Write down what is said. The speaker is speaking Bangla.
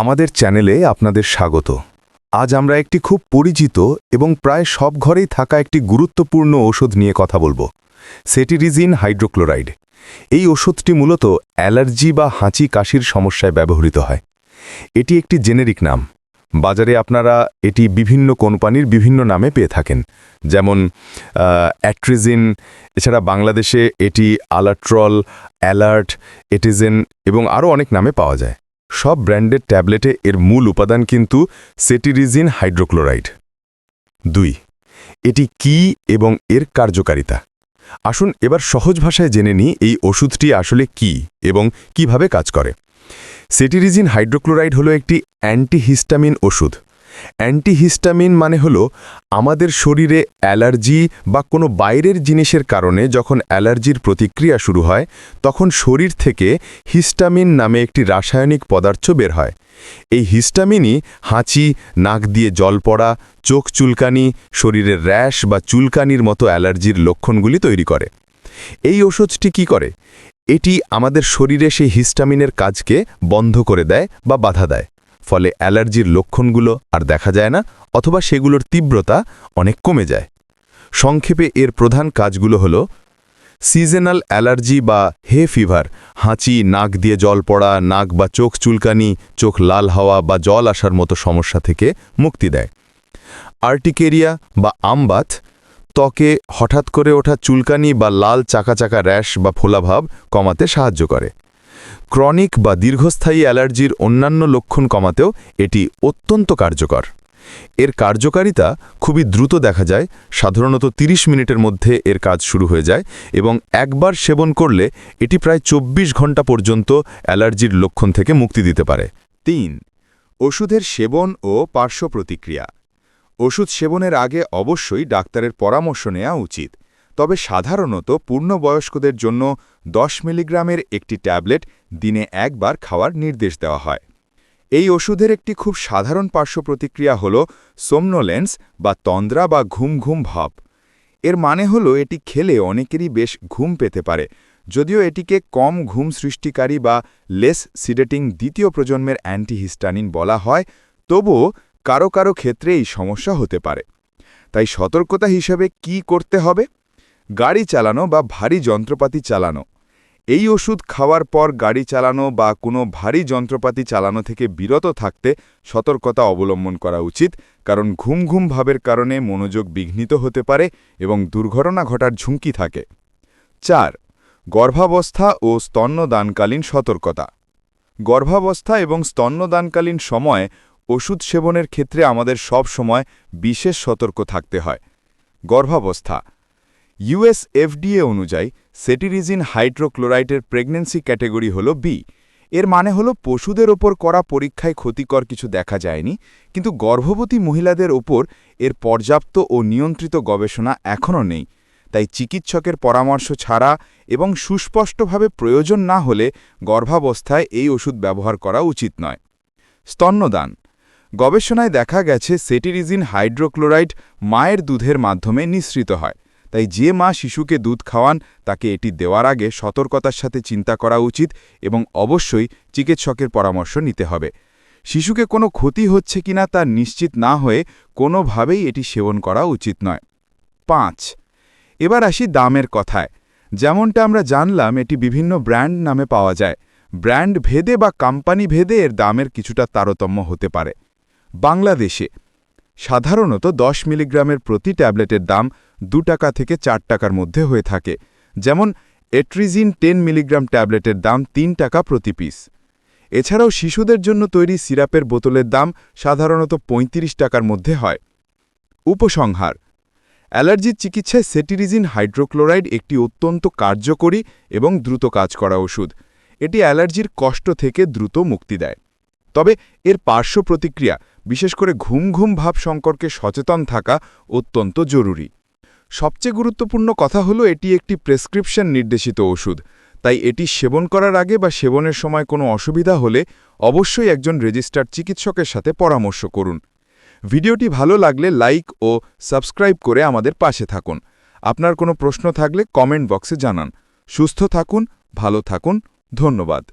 আমাদের চ্যানেলে আপনাদের স্বাগত। আজ আমরা একটি খুব পরিচিত এবং প্রায় সব ঘরেই থাকা একটি গুরুত্বপূর্ণ ওষুধ নিয়ে কথা বলব, সেটিরিজিন হাইড্রোক্লোরাইড। এই ওষুধটি মূলত অ্যালার্জি বা হাঁচি কাশির সমস্যায় ব্যবহৃত হয়। এটি একটি জেনেরিক নাম। বাজারে আপনারা এটি বিভিন্ন কোম্পানির বিভিন্ন নামে পেয়ে থাকেন, যেমন অ্যাট্রিজিন, এছাড়া বাংলাদেশে এটি আলাট্রল, অ্যালার্ট, এটিজেন এবং আরও অনেক নামে পাওয়া যায়। সব ব্র্যান্ডের ট্যাবলেটে এর মূল উপাদান কিন্তু সেটিরিজিন হাইড্রোক্লোরাইড। দুই, এটি কি এবং এর কার্যকারিতা? আসুন এবার সহজ ভাষায় জেনে নিই এই ওষুধটি আসলে কি এবং কীভাবে কাজ করে। সেটিরিজিন হাইড্রোক্লোরাইড হলো একটি অ্যান্টিহিস্টামিন ওষুধ। অ্যান্টিহিস্টামিন মানে হলো আমাদের শরীরে অ্যালার্জি বা কোনো বাইরের জিনিসের কারণে যখন অ্যালার্জির প্রতিক্রিয়া শুরু হয়, তখন শরীর থেকে হিস্টামিন নামে একটি রাসায়নিক পদার্থ বের হয়। এই হিস্টামিনই হাঁচি, নাক দিয়ে জল পড়া, চোখ চুলকানি, শরীরের র্যাশ বা চুলকানির মতো অ্যালার্জির লক্ষণগুলি তৈরি করে। এই ওষুধটি কি করে? এটি আমাদের শরীরে সেই হিস্টামিনের কাজকে বন্ধ করে দেয় বা বাধা দেয়। ফলে অ্যালার্জির লক্ষণগুলো আর দেখা যায় না, অথবা সেগুলোর তীব্রতা অনেক কমে যায়। সংক্ষেপে এর প্রধান কাজগুলো হল, সিজনাল অ্যালার্জি বা হে ফিভার, হাঁচি, নাক দিয়ে জল পড়া, নাক বা চোখ চুলকানি, চোখ লাল হওয়া বা জল আসার মতো সমস্যা থেকে মুক্তি দেয়। আর্টিকেরিয়া বা আমবাত, ত্বকে হঠাৎ করে ওঠা চুলকানি বা লাল চাকা চাকা র্যাশ বা ফোলাভাব কমাতে সাহায্য করে। ক্রনিক বা দীর্ঘস্থায়ী অ্যালার্জির অন্যান্য লক্ষণ কমাতেও এটি অত্যন্ত কার্যকর। এর কার্যকারিতা খুবই দ্রুত দেখা যায়, সাধারণত ৩০ মিনিটের মধ্যে এর কাজ শুরু হয়ে যায় এবং একবার সেবন করলে এটি প্রায় ২৪ ঘণ্টা পর্যন্ত অ্যালার্জির লক্ষণ থেকে মুক্তি দিতে পারে। তিন, ওষুধের সেবন ও পার্শ্ব প্রতিক্রিয়া। ওষুধ সেবনের আগে অবশ্যই ডাক্তারের পরামর্শ নেওয়া উচিত। তবে সাধারণত পূর্ণবয়স্কদের জন্য 10 মিলিগ্রামের একটি ট্যাবলেট দিনে একবার খাওয়ার নির্দেশ দেওয়া হয়। এই ওষুধের একটি খুব সাধারণ পার্শ্ব প্রতিক্রিয়া হল সোমনোলেন্স বা তন্দ্রা বা ঘুম ঘুম ভাব। এর মানে হল এটি খেলে অনেকেরই বেশ ঘুম পেতে পারে, যদিও এটিকে কম ঘুম সৃষ্টিকারী বা লেস সিডেটিং দ্বিতীয় প্রজন্মের অ্যান্টিহিস্টানিন বলা হয়, তবুও কারও কারও ক্ষেত্রে এই সমস্যা হতে পারে। তাই সতর্কতা হিসেবে কি করতে হবে? গাড়ি চালানো বা ভারী যন্ত্রপাতি চালানো। এই ওষুধ খাওয়ার পর গাড়ি চালানো বা কোনো ভারী যন্ত্রপাতি চালানো থেকে বিরত থাকতে সতর্কতা অবলম্বন করা উচিত, কারণ ঘুম ঘুম ভাবের কারণে মনোযোগ বিঘ্নিত হতে পারে এবং দুর্ঘটনা ঘটার ঝুঁকি থাকে। চার, গর্ভাবস্থা ও স্তন্যদানকালীন সতর্কতা। গর্ভাবস্থা এবং স্তন্যদানকালীন সময়ে ওষুধ সেবনের ক্ষেত্রে আমাদের সব সময় বিশেষ সতর্ক থাকতে হয়। গর্ভাবস্থা ইউএস এফডিএ অনুযায়ী, সেটিরিজিন হাইড্রোক্লোরাইডের প্রেগন্যান্সি ক্যাটেগরি হল বি। এর মানে হল পশুদের ওপর করা পরীক্ষায় ক্ষতিকর কিছু দেখা যায়নি, কিন্তু গর্ভবতী মহিলাদের ওপর এর পর্যাপ্ত ও নিয়ন্ত্রিত গবেষণা এখনও নেই। তাই চিকিৎসকের পরামর্শ ছাড়া এবং সুস্পষ্টভাবে প্রয়োজন না হলে গর্ভাবস্থায় এই ওষুধ ব্যবহার করা উচিত নয়। স্তন্যদান। গবেষণায় দেখা গেছে সেটিরিজিন হাইড্রোক্লোরাইড মায়ের দুধের মাধ্যমে নিঃসৃত হয়। তাই যে মা শিশুকে দুধ খাওয়ান, তাকে এটি দেওয়ার আগে সতর্কতার সাথে চিন্তা করা উচিত এবং অবশ্যই চিকিৎসকের পরামর্শ নিতে হবে। শিশুকে কোনো ক্ষতি হচ্ছে কিনা তা নিশ্চিত না হয়ে কোনোভাবেই এটি সেবন করা উচিত নয়। পাঁচ, এবার আসি দামের কথায়। যেমনটা আমরা জানলাম, এটি বিভিন্ন ব্র্যান্ড নামে পাওয়া যায়। ব্র্যান্ড ভেদে বা কোম্পানি ভেদে এর দামের কিছুটা তারতম্য হতে পারে। বাংলাদেশে সাধারণত ১০ মিলিগ্রামের প্রতি ট্যাবলেটের দাম দু টাকা থেকে চার টাকার মধ্যে হয়ে থাকে। যেমন, এট্রিজিন টেন মিলিগ্রাম ট্যাবলেটের দাম তিন টাকা প্রতি পিস। এছাড়াও শিশুদের জন্য তৈরি সিরাপের বোতলের দাম সাধারণত ৩৫ টাকার মধ্যে হয়। উপসংহার, অ্যালার্জির চিকিৎসায় সেটিরিজিন হাইড্রোক্লোরাইড একটি অত্যন্ত কার্যকরী এবং দ্রুত কাজ করা ওষুধ। এটি অ্যালার্জির কষ্ট থেকে দ্রুত মুক্তি দেয়। তবে এর পার্শ্ব প্রতিক্রিয়া, বিশেষ করে ঘুম ঘুম ভাব সম্পর্কে সচেতন থাকা অত্যন্ত জরুরি। সবচেয়ে গুরুত্বপূর্ণ কথা হলো এটি একটি প্রেসক্রিপশন নির্দেশিত ওষুধ। তাই এটি সেবন করার আগে বা সেবনের সময় কোনো অসুবিধা হলে অবশ্যই একজন রেজিস্টার্ড চিকিৎসকের সাথে পরামর্শ করুন। ভিডিওটি ভালো লাগলে লাইক ও সাবস্ক্রাইব করে আমাদের পাশে থাকুন। আপনার কোনো প্রশ্ন থাকলে কমেন্ট বক্সে জানান। সুস্থ থাকুন, ভালো থাকুন, ধন্যবাদ।